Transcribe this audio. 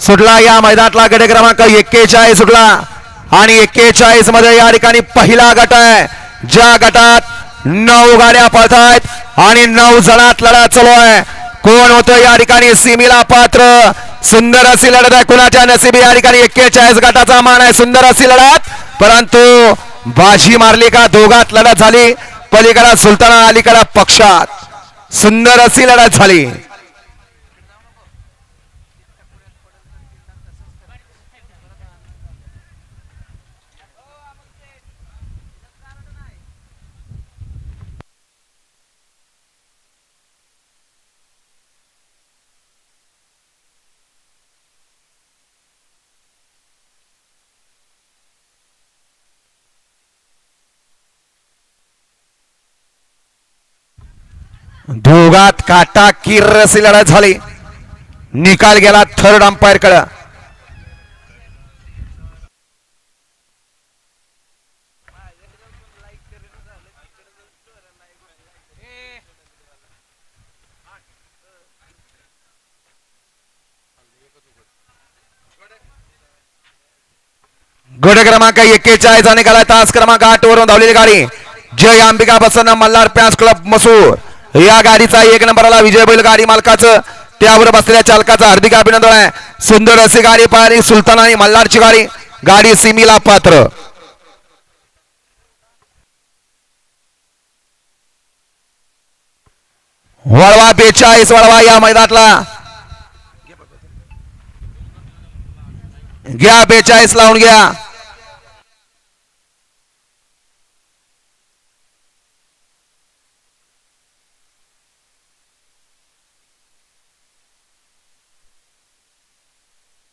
सुटला या मैदानातला गट क्रमांक एक्केचाळीस सुटला. आणि एक्केचाळीसमध्ये या ठिकाणी पहिला गट आहे. ज्या गटात नऊ गाड्या पळतायत आणि नऊ जणात लढा चालू आहे. कोण होतं या ठिकाणी? सिमीला पात्र. सुंदर अशी लढत आहे. कुणाच्या नशिबी या ठिकाणी? एक्केचाळीस गटाचा मान आहे. सुंदर अशी लढत. परंतु बाजी मारली का दोघात लढत झाली. पलीकडा सुलताना अलीकडा पक्षात. सुंदर अशी लढत झाली. दोघात काटा किर्रसी लढत झाली. निकाल गेला थर्ड अंपायर कड. गड क्रमांक एक्केचाळीस आणि निघाला तास क्रमांक आठ वरून धावलेली गाडी. जय अंबिका बसन मल्हार प्यास क्लब मसूर. या गाडीचा एक नंबरला विजय बैल गाडी मालकाचं. त्यावर बसलेल्या चालकाचं हार्दिक अभिनंदन आहे. सुंदर अशी गाडी पाहिली सुलतान आणि मल्हारची गाडी. गाडी सिमीला पात्र. वळवा बेचाळीस वळवा या मैदानातला. घ्या बेचाळीस लावून घ्या.